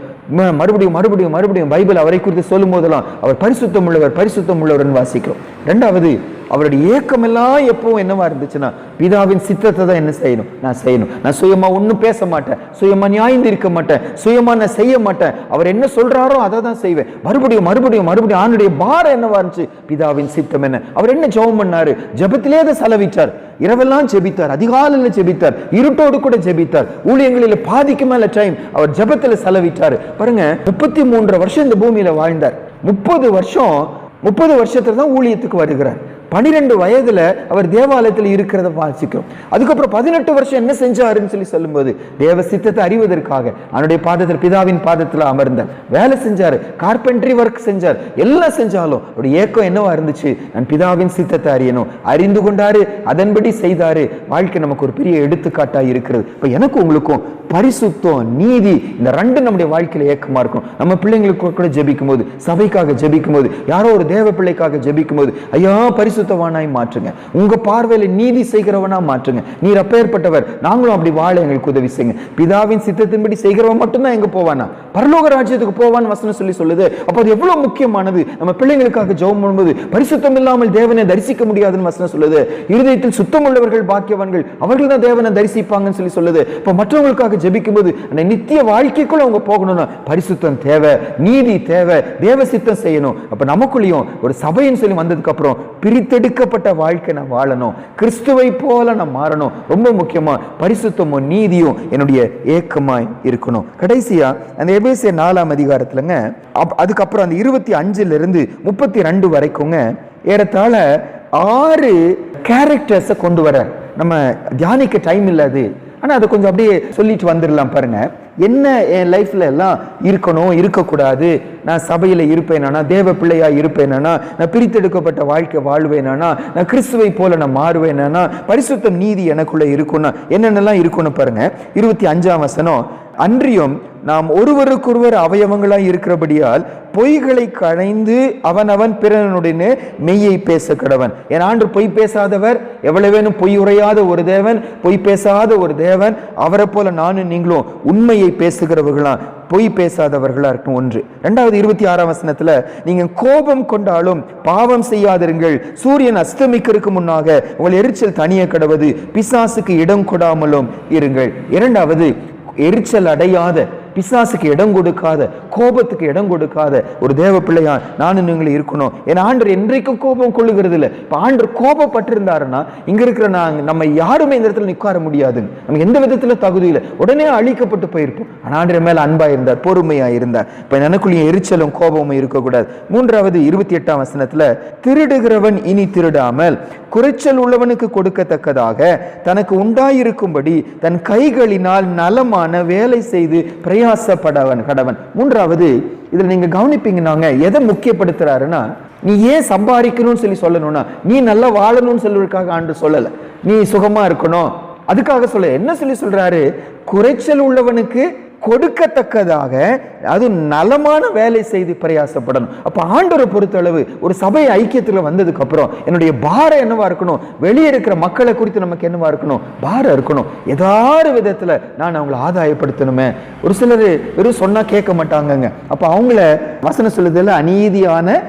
மறுபடியும் மறுபடியும் மறுபடியும் பைபிள் அவரை குறித்து சொல்லும் போதெல்லாம் அவர் பரிசுத்தம் உள்ளவர் பரிசுத்தம் உள்ளவர்னு வாசிக்கிறோம். ரெண்டாவது அவருடைய ஏக்கமெல்லாம் எப்பவும் என்னவா இருந்துச்சுன்னா பிதாவின் சித்தத்தை தான் என்ன செய்யணும்? நான் செய்யணும். நான் சுயமா ஒன்றும் பேச மாட்டேன். சுயமா நியாயம் இருக்க மாட்டேன். சுயமா நான் செய்ய மாட்டேன். அவர் என்ன சொல்றாரோ அதை தான் செய்வேன். மறுபடியும் மறுபடியும் மறுபடியும் ஆணுடைய பாரம் என்னவா இருந்துச்சு? பிதாவின் சித்தம் என்ன? அவர் என்ன ஜெபம் பண்ணாரு? ஜபத்திலே அதை செலவிட்டார். இரவெல்லாம் ஜெபித்தார். அதிகாலையில் ஜெபித்தார். இருட்டோடு கூட ஜெபித்தார். ஊழியங்களில் பாதிக்கு மேல டைம் அவர் ஜபத்தில் செலவிட்டார். பாருங்க முப்பத்தி மூன்று வருஷம் இந்த பூமியில வாழ்ந்தார். முப்பது வருஷம் முப்பது வருஷத்துல தான் ஊழியத்துக்கு வருகிறார். பனிரெண்டு வயதுல அவர் தேவாலயத்தில் இருக்கிறத வாசிக்கிறோம் அதுக்கப்புறம் பதினெட்டு வருஷம் என்ன செஞ்சாருன்னு சொல்லி சொல்லும்போது தேவ சித்தத்தை அறிவதற்காக அவனுடைய பாதத்தில் பிதாவின் பாதத்தில் அமர்ந்தார் வேலை செஞ்சாரு கார்பென்ட்ரி ஒர்க் செஞ்சார் எல்லாம் செஞ்சாலும் அவருடைய ஏக்கம் என்னவா இருந்துச்சு? நான் பிதாவின் சித்தத்தை அறியணும். அறிந்து கொண்டாரு அதன்படி செய்தாரு. வாழ்க்கை நமக்கு ஒரு பெரிய எடுத்துக்காட்டா இருக்கிறது. இப்ப எனக்கும் உங்களுக்கும் பரிசுத்தம் நீதி இந்த ரெண்டு நம்முடைய வாழ்க்கையில ஏக்கமா இருக்கும். நம்ம பிள்ளைங்களுக்கு கூட ஜெபிக்கும் போது சபைக்காக ஜெபிக்கும் போது யாரோ ஒரு தேவ பிள்ளைக்காக ஜெபிக்கும் போது ஐயா பரிசு பரிசுத்தவானாய் மாற்றுங்க. உங்க பார்வையில நீதி செய்கிறவனா மாற்றுங்க. நீர் அப்பேற்பட்டவர். நாங்களும் அப்படி வாழ எங்களுக்கு உதவி செய்யுங்க. பிதாவின் சித்தத்தின்படி செய்கிறவன் மட்டும்தான் எங்க போவானா? பரலோக ராஜ்யத்துக்கு போவான்னு வசனம் சொல்லி சொல்லுது. அப்போ அது எவ்வளவு முக்கியமானது? நம்ம பிள்ளைங்களுக்காக ஜெபம் பண்ணும்போது பரிசுத்தம் இல்லாமல் தேவனை தரிசிக்க முடியாதுன்னு வசனம் சொல்லுது. இருதயத்தில் சுத்தம் உள்ளவர்கள் பாக்கியவான்கள் அவர்கள் தான் தேவனை தரிசிப்பாங்கன்னு சொல்லி சொல்லுது. இப்போ மற்றவங்களுக்காக ஜெபிக்கும்போது அந்த நித்திய வாழ்க்கைக்குள்ள அவங்க போகணும்னா பரிசுத்தம் தேவை நீதி தேவை தேவ சித்தம் செய்யணும். அப்ப நமக்குள்ளேயும் ஒரு சபைன்னு சொல்லி வந்ததுக்கு அப்புறம் பிரி பிரித்தெடுக்கப்பட்ட வாழ்க்கை நான் வாழணும். கிறிஸ்துவை போல நான் மாறணும். ரொம்ப முக்கியமா பரிசுத்தமும் நீதியும் என்னுடைய ஏக்கமாய் இருக்கணும். கடைசியா அந்த எபேசிய நாலாம் அதிகாரத்துலங்க அப்- அதுக்கப்புறம் அந்த இருபத்தி அஞ்சுல இருந்து முப்பத்தி ரெண்டு வரைக்குங்க ஏறத்தாழ ஆறு கேரக்டர்ஸை கொண்டு வர. நம்ம தியானிக்க டைம் இல்லாது ஆனா அதை கொஞ்சம் அப்படியே சொல்லிட்டு வந்துடலாம் பாருங்க. என்ன என் லைஃப்ல எல்லாம் இருக்கணும் இருக்கக்கூடாது? நான் சபையில் இருப்பேனானா தேவ பிள்ளையா இருப்பேனானா நான் பிரித்தெடுக்கப்பட்ட வாழ்க்கை வாழ்வேனானா நான் கிறிஸ்துவை போல நான் மாறுவேனானா பரிசுத்தம் நீதி எனக்குள்ள இருக்கும்னா என்னென்னலாம் இருக்கும்னு பாருங்க. இருபத்தி அஞ்சாம் வசனம் அன்றியும் நாம் ஒருவருக்கொருவர் அவயவங்களாய் இருக்கிறபடியால் பொய்களை களைந்து அவனவன் பிறனுடனே மெய்யை பேச கடவன் என் ஆண்டு பொய் பேசாதவர் எவ்வளவேனும் பொய் உரையாத ஒரு தேவன் பொய் பேசாத ஒரு தேவன் அவரை போல நானும் நீங்களும் உண்மையை பேசுகிறவர்களா பொய் பேசாதவர்களா இருக்கும் ஒன்று. ரெண்டாவது இருபத்தி ஆறாம் வசனத்துல நீங்க கோபம் கொண்டாலும் பாவம் செய்யாதிருங்கள் சூரியன் அஸ்தமிக்கிறதுக்கு முன்னாக உங்கள் எரிச்சல் தனிய கடவது பிசாசுக்கு இடம் கொடாமலும் இருங்கள். இரண்டாவது எரிச்சல் அடையாத பிசாசுக்கு இடம் கொடுக்காத கோபத்துக்கு இடம் கொடுக்காத ஒரு தேவ பிள்ளையா நானும் நீங்களும் இருக்கணும். ஏன்னா ஆண்டர் என்றைக்கும் கோபம் கொள்ளுகிறது இல்லை இப்போ ஆண்டர் கோபப்பட்டிருந்தாருன்னா இங்க இருக்கிற நாங்க நம்ம யாருமே இந்த இடத்துல நிற்கார முடியாதுங்க நம்ம எந்த விதத்துல தகுதி இல்லை. உடனே அழிக்கப்பட்டு போயிருப்போம். ஆனா ஆண்டர் மேல அன்பா இருந்தார் பொறுமையா இருந்தார். இப்போ எனக்குள்ளேயும் எரிச்சலும் கோபமும் இருக்கக்கூடாது. மூன்றாவது இருபத்தி எட்டாம் வசனத்துல திருடுகிறவன் இனி திருடாமல் குறைச்சல் உள்ளவனுக்கு கொடுக்கத்தக்கதாக தனக்கு உண்டாயிருக்கும்படி தன் கைகளினால் நலமான வேலை செய்து பிரயாசப்படவன் கடவன். மூன்றாவது இதில் நீங்க கவனிப்பீங்கன்னாங்க எதை முக்கியப்படுத்துறாருன்னா நீ ஏன் சம்பாதிக்கணும்னு சொல்லி சொல்லணும்னா நீ நல்லா வாழணும்னு சொல்லுவதற்காக ஆண்டு சொல்லலை. நீ சுகமா இருக்கணும். அதுக்காக சொல்ல என்ன சொல்லி சொல்றாரு? குறைச்சல் உள்ளவனுக்கு கொடுக்கத்தக்கதாக அது நலமான வேலை செய்து பிரயாசப்படணும். அப்போ ஆண்டவரை பொறுத்தளவு ஒரு சபை ஐக்கியத்தில் வந்ததுக்கு அப்புறம் என்னுடைய பாரம் என்னவா இருக்கணும்? வெளியே இருக்கிற மக்களை குறித்து நமக்கு என்னவா இருக்கணும்? பாரம் இருக்கணும். ஏதாவது விதத்தில் நான் அவங்களை ஆதாயப்படுத்தணுமே. ஒரு சிலர் வெறும் சொன்னால் கேட்க மாட்டாங்கங்க. அப்போ அவங்கள வசனம் சொல்லுதல்ல அநீதியான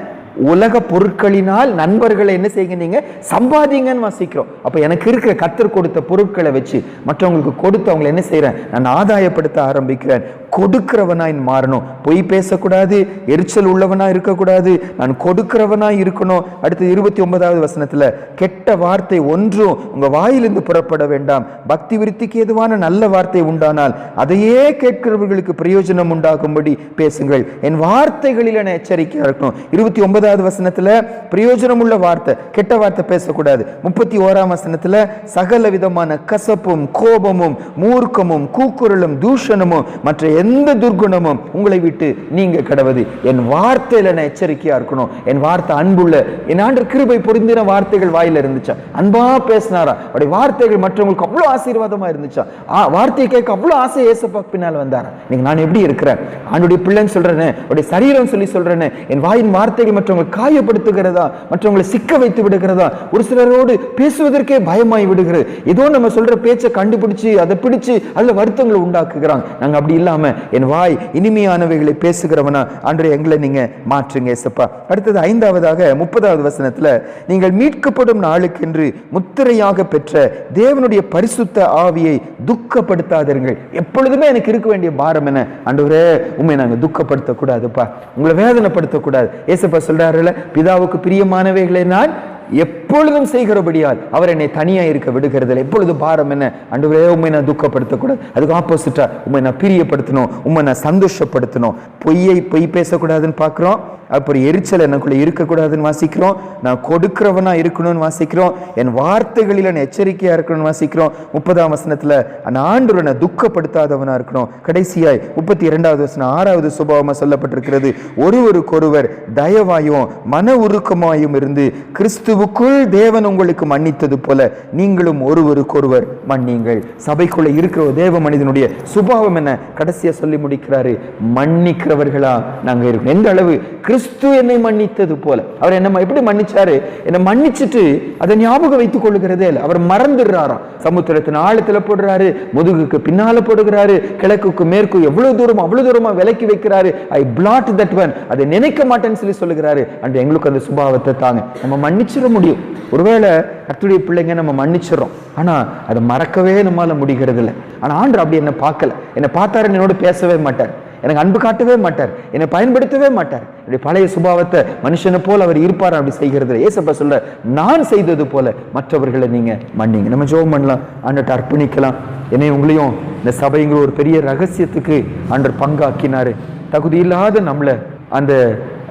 உலக பொருட்களினால் நண்பர்களை என்ன செய்கிறீங்க சம்பாதிங்கன்னு வாசிக்கிறோம். அப்ப எனக்கு இருக்கிற கத்தர் கொடுத்த பொருட்களை வச்சு மற்றவங்களுக்கு கொடுத்து அவங்களை என்ன செய்கிறேன் நான் ஆதாயப்படுத்த ஆரம்பிக்கிறேன். கொடுக்கிறவனாய் மாறணும். பொய் பேசக்கூடாது. எரிச்சல் உள்ளவனா இருக்கக்கூடாது. நான் கொடுக்கிறவனாய் இருக்கணும். அடுத்து இருபத்தி ஒன்பதாவது வசனத்துல கெட்ட வார்த்தை ஒன்றும் உங்க வாயிலிருந்து புறப்பட வேண்டாம். பக்தி விருத்திக்கு எதுவான நல்ல வார்த்தை உண்டானால் அதையே கேட்கிறவர்களுக்கு பிரயோஜனம் உண்டாகும்படி பேசுங்கள். என் வார்த்தைகளில் என எச்சரிக்கையாக இருக்கணும். இருபத்தி ஒன்பதாவது இருபதாவது வசனத்தில் பிரயோஜனமுள்ள வார்த்தை கெட்ட வார்த்தை பேசக்கூடாது. முப்பத்தி ஓராம் வசனத்தில் சகல விதமான கசப்பும் கோபமும் மூர்க்கமும் கூக்குரலும் தூஷணமும் மற்ற எந்த துர்குணமும் உங்களை விட்டு நீங்க கிடவது. என் வார்த்தையில் நான் எச்சரிக்கையாக இருக்கணும். என் வார்த்தை அன்புள்ள என் ஆண்டு கிருபை பொருந்தின வார்த்தைகள் வாயில் இருந்துச்சா? அன்பா பேசினாரா? அவருடைய வார்த்தைகள் மற்றவங்களுக்கு அவ்வளோ ஆசீர்வாதமாக இருந்துச்சா? வார்த்தையை கேட்க அவ்வளோ ஆசை ஏசப்பா பின்னால் வந்தாரா? நீங்கள் நான் எப்படி இருக்கிறேன்? ஆண்டுடைய பிள்ளைன்னு சொல்கிறேன்னு அவருடைய சரீரம் சொல்லி சொல்கிறேன்னு என் வாயின் வார்த்தைகள் மற்றவங்களை காயப்படுத்துகிறதா? மற்றவங்களை சிக்க வைத்து விடுகிறதா? ஒரு சிலரோடு பேசுவதற்கே பயமாய் விடுகிறது. ஏதோ நம்ம சொல்ற பேச்சை கண்டுபிடிச்சு அதை பிடிச்சு அதுல வருத்தங்களை உண்டாக்குகிறாங்க. நாங்கள் அப்படி இல்லாம என் வாய் இனிமையானவைகளை பேசுகிறவனா அன்றைய எங்களை நீங்க மாற்றுங்க ஏசப்பா. அடுத்தது ஐந்தாவதாக முப்பதாவது வசனத்துல நீங்கள் மீட்கப்படும் நாளுக்கென்று முத்திரையாக பெற்ற தேவனுடைய பரிசுத்த ஆவியை துக்கப்படுத்தாதீர்கள். எப்பொழுதுமே எனக்கு இருக்க வேண்டிய பாரம் என்ன? அன்றவரே உண்மை நாங்க துக்கப்படுத்தக்கூடாதுப்பா. உங்களை வேதனைப்படுத்தக்கூடாது. ஏசப்பா சொல்லு சொல்றாருல பிதாவுக்கு பிரியமானவைகளை நான் எப்பொழுதும் செய்கிறபடியால் அவர் என்னை தனியா இருக்க விடுகிறதில்லை. எப்பொழுது பாரம் என்ன? அன்றுவரே உண்மை நான் துக்கப்படுத்தக்கூடாது. அதுக்கு ஆப்போசிட்டா உண்மை நான் பிரியப்படுத்தணும். உண்மை நான் சந்தோஷப்படுத்தணும். பொய்யை பொய் பேசக்கூடாதுன்னு பார்க்குறோம். அப்புறம் எரிச்சல் எனக்குள்ள இருக்கக்கூடாதுன்னு வாசிக்கிறோம். நான் கொடுக்கிறவனா இருக்கணும்னு வாசிக்கிறோம். என் வார்த்தைகளில் நான் எச்சரிக்கையா இருக்கணும்னு வாசிக்கிறோம். முப்பதாம் வசனத்துல அந்த ஆண்டவரை துக்கப்படுத்தாதவனாக துக்கப்படுத்தாதவனா இருக்கணும். கடைசியாய் முப்பத்தி இரண்டாவது வசனம் ஆறாவது சுபாவமா சொல்லப்பட்டிருக்கிறது. ஒருவருக்கொருவர் தயவாயும் மன உருக்கமாயும் இருந்து கிறிஸ்துவுக்குள் தேவன் உங்களுக்கு மன்னித்தது போல நீங்களும் ஒருவருக்கொருவர் மன்னிங்கள் சபைக்குள்ள இருக்கிற தேவ மனிதனுடைய சுபாவம் என்ன? கடைசியா சொல்லி முடிக்கிறாரு மன்னிக்கிறவர்களா நாங்க இருக்கோம். எந்த அளவு? கிறிஸ்து என்னை மன்னித்தது போல. அவர் என்ன எப்படி மன்னிச்சாரு? என்னை மன்னிச்சுட்டு அதை ஞாபகம் வைத்துக் கொள்ளுகிறதே இல்லை. அவர் மறந்துடுறாராம் சமுத்திரத்தின் ஆழத்துல போடுறாரு முதுகுக்கு பின்னால போடுகிறாரு கிழக்குக்கு மேற்கு எவ்வளவு தூரம் அவ்வளவு தூரமா விலக்கி வைக்கிறாரு. ஐ பிளாட் தட் ஒன் அதை நினைக்க மாட்டேன்னு சொல்லி சொல்லுகிறாரு. அண்ட் எங்களுக்கு அந்த சுபாவத்தை தாங்க. நம்ம மன்னிச்சிட முடியும். ஒருவேளை கத்துடைய பிள்ளைங்க நம்ம மன்னிச்சிடறோம். ஆனா அதை மறக்கவே நம்மால முடிகிறது இல்லை ஆனா ஆண்டு அப்படி என்ன பார்க்கல. என்னை பார்த்தாரு என்னோட பேசவே மாட்டார். எனக்கு அன்பு காட்டவே மாட்டார். என்னை பயன்படுத்தவே மாட்டார். என்னுடைய பழைய சுபாவத்தை மனுஷனை போல அவர் இருப்பார் அப்படி செய்கிறது ஏசப்பா சொல்ல நான் செய்தது போல மற்றவர்களை நீங்க மன்னிங்க. நம்ம ஜோம் பண்ணலாம். ஆண்டட்ட அர்ப்பணிக்கலாம். என்னை உங்களையும் இந்த சபைங்கிற ஒரு பெரிய ரகசியத்துக்கு ஆண்டர் பங்காக்கினாரு. தகுதி இல்லாத நம்மளை அந்த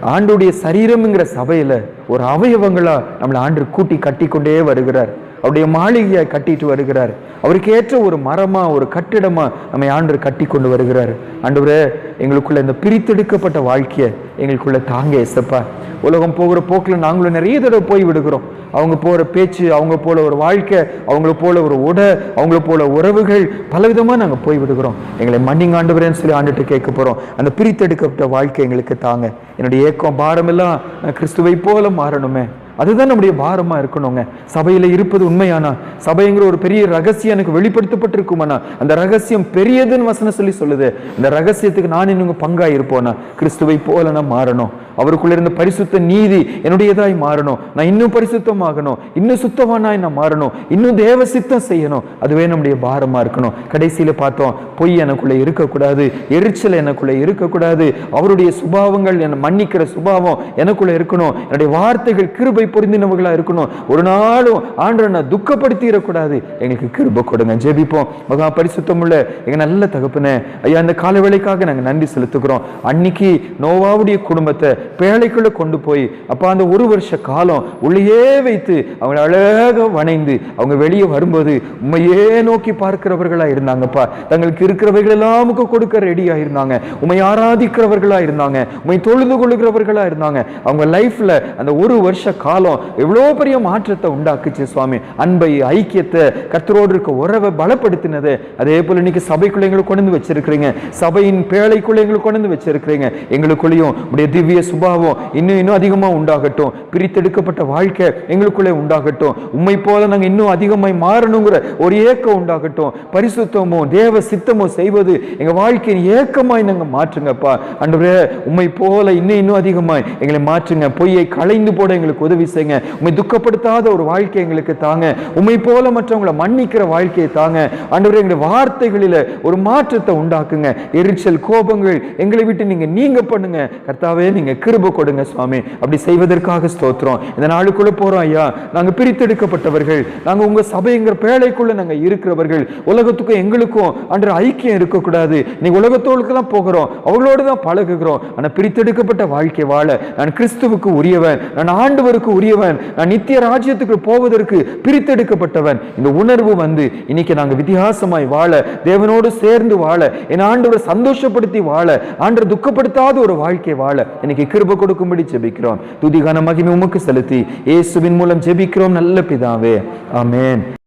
ஆண்டுடைய சரீரம்ங்கிற சபையில ஒரு அவயவங்களா நம்மளை ஆண்டு கூட்டி கட்டி கொண்டே வருகிறார். அவருடைய மாளிகையை கட்டிட்டு வருகிறார். அவருக்கு ஏற்ற ஒரு மரமா ஒரு கட்டிடமா நம்மை ஆண்டு கட்டி கொண்டு வருகிறார். ஆண்டவரே எங்களுக்குள்ள இந்த பிரித்தெடுக்கப்பட்ட வாழ்க்கையை எங்களுக்குள்ள தாங்க எசப்பா உலகம் போகிற போக்கில் நாங்களும் நிறைய தடவை போய் விடுகிறோம். அவங்க போகிற பேச்சு அவங்க போல ஒரு வாழ்க்கை அவங்கள போல ஒரு உடை அவங்கள போல உறவுகள் பலவிதமாக நாங்கள் போய் விடுகிறோம். எங்களை மன்னிங்க ஆண்டுவரேன்னு சொல்லி ஆண்டுட்டு கேட்க போகிறோம் அந்த பிரித்தெடுக்கப்பட்ட வாழ்க்கை எங்களுக்கு தாங்க. என்னுடைய ஏக்கம் பாரமெல்லாம் கிறிஸ்துவை போல மாறணுமே. அதுதான் நம்முடைய பாரமா இருக்கணுங்க. சபையில இருப்பது உண்மையானா? சபைங்கிற ஒரு பெரிய ரகசியம் எனக்கு வெளிப்படுத்தப்பட்டிருக்குமானா? அந்த ரகசியம் பெரியதுன்னு வசனம் சொல்லி சொல்லுது. அந்த ரகசியத்துக்கு நான் இன்னும் பங்கா இருப்போனா கிறிஸ்துவை போல நான் மாறணும். அவருக்குள்ள இருந்த பரிசுத்த நீதி என்னுடையதாய் மாறணும். நான் இன்னும் பரிசுத்தமாகணும். இன்னும் சுத்தமானாய் நான் மாறணும். இன்னும் தேவ சித்தம் செய்யணும். அதுவே நம்முடைய பாரமா இருக்கணும். கடைசியில பார்த்தோம் பொய் எனக்குள்ள இருக்கக்கூடாது எரிச்சல் எனக்குள்ள இருக்கக்கூடாது அவருடைய சுபாவங்கள் என்னை மன்னிக்கிற சுபாவம் எனக்குள்ள இருக்கணும். என்னுடைய வார்த்தைகள் கிருபை கிருபை பொருந்தினவர்களா இருக்கணும். ஒரு நாளும் ஆண்டரை நான் துக்கப்படுத்திடக்கூடாது. எங்களுக்கு கிருபை கொடுங்க. ஜெபிப்போம். மகா பரிசுத்தம் உள்ள எங்க நல்ல தகப்பனே ஐயா இந்த கால வேலைக்காக நாங்க நன்றி செலுத்துக்கிறோம் அன்னைக்கு நோவாவுடைய குடும்பத்தை பேழைக்குள்ள கொண்டு போய் அப்ப அந்த ஒரு வருஷ காலம் உள்ளேயே வைத்து அவங்க அழகாக வணைந்து அவங்க வெளியே வரும்போது உண்மையே நோக்கி பார்க்கிறவர்களா இருந்தாங்கப்பா. தங்களுக்கு இருக்கிறவைகள் எல்லாமுக்கு கொடுக்க ரெடியா இருந்தாங்க. உண்மை ஆராதிக்கிறவர்களா இருந்தாங்க. உண்மை தொழுது கொள்ளுகிறவர்களா இருந்தாங்க. அவங்க லைஃப்ல அந்த ஒரு வருஷ காலம் எவ்வளோ பெரிய மாற்றத்தை உண்டாக்குச்சு சுவாமி. அன்பை ஐக்கியத்தை கர்த்தரோடு இருக்க உறவை பலப்படுத்தினது. அதே போல இன்னைக்கு சபைக்குள்ள எங்களுக்கு கொண்டு வச்சிருக்கிறீங்க. சபையின் பேழைக்குள்ள எங்களுக்கு கொண்டு வச்சிருக்கிறீங்க. எங்களுக்குள்ளேயும் உடைய திவ்ய சுபாவம் இன்னும் இன்னும் அதிகமா உண்டாகட்டும். பிரித்தெடுக்கப்பட்ட வாழ்க்கை எங்களுக்குள்ளே உண்டாகட்டும். உண்மை போல நாங்க இன்னும் அதிகமாய் மாறணுங்கிற ஒரு ஏக்கம் உண்டாகட்டும். பரிசுத்தமோ தேவ சித்தமோ செய்வது எங்க வாழ்க்கையின் ஏக்கமாய் நாங்க மாற்றுங்கப்பா. அன்று உண்மை போல இன்னும் இன்னும் அதிகமாய் எங்களை மாற்றுங்க. பொய்யை களைந்து போட எங்களுக்கு உதவி செய்யுங்க. உண்மை துக்கப்படுத்தாத ஒரு வாழ்க்கை எங்களுக்கு தாங்க. உண்மை போல மற்றவங்களை மன்னிக்கிற வாழ்க்கையை தாங்க. ஆண்டவரே எங்களுடைய வார்த்தைகளில் ஒரு மாற்றத்தை உண்டாக்குங்க. எரிச்சல் கோபங்கள் எங்களை விட்டு நீங்கள் நீங்க பண்ணுங்க. கர்த்தாவே நீங்க கிருப கொடுங்க சுவாமி. அப்படி செய்வதற்காக ஸ்தோத்திரம். இந்த நாளுக்குள்ள போறோம் ஐயா. நாங்க பிரித்தெடுக்கப்பட்டவர்கள். நாங்க உங்க சபைங்கிற பேழைக்குள்ள நாங்க இருக்கிறவர்கள். உலகத்துக்கும் எங்களுக்கும் அன்று ஐக்கியம் இருக்கக்கூடாது. நீ உலகத்தோளுக்கு தான் போகிறோம். அவங்களோடு தான் பழகுகிறோம். ஆனால் பிரித்தெடுக்கப்பட்ட வாழ்க்கை வாழ. நான் கிறிஸ்துவுக்கு உரியவன். நான் ஆண்டவருக்கு உரியவன். நான் நித்திய ராஜ்யத்துக்கு போவதற்கு பிரித்தெடுக்கப்பட்டவன். இந்த உணர்வு வந்து இன்னைக்கு நாங்க வித்தியாசமாய் வாழ தேவனோடு சேர்ந்து வாழ என் ஆண்டவரை சந்தோஷப்படுத்தி வாழ ஆண்டரை துக்கப்படுத்தாத ஒரு வாழ்க்கை வாழ இன்னைக்கு கிருப கொடுக்கும்படி ஜெபிக்கிறோம். துதிகான மகிமை உமக்கு செலுத்தி இயேசுவின் மூலம் ஜெபிக்கிறோம் நல்ல பிதாவே. ஆமேன்.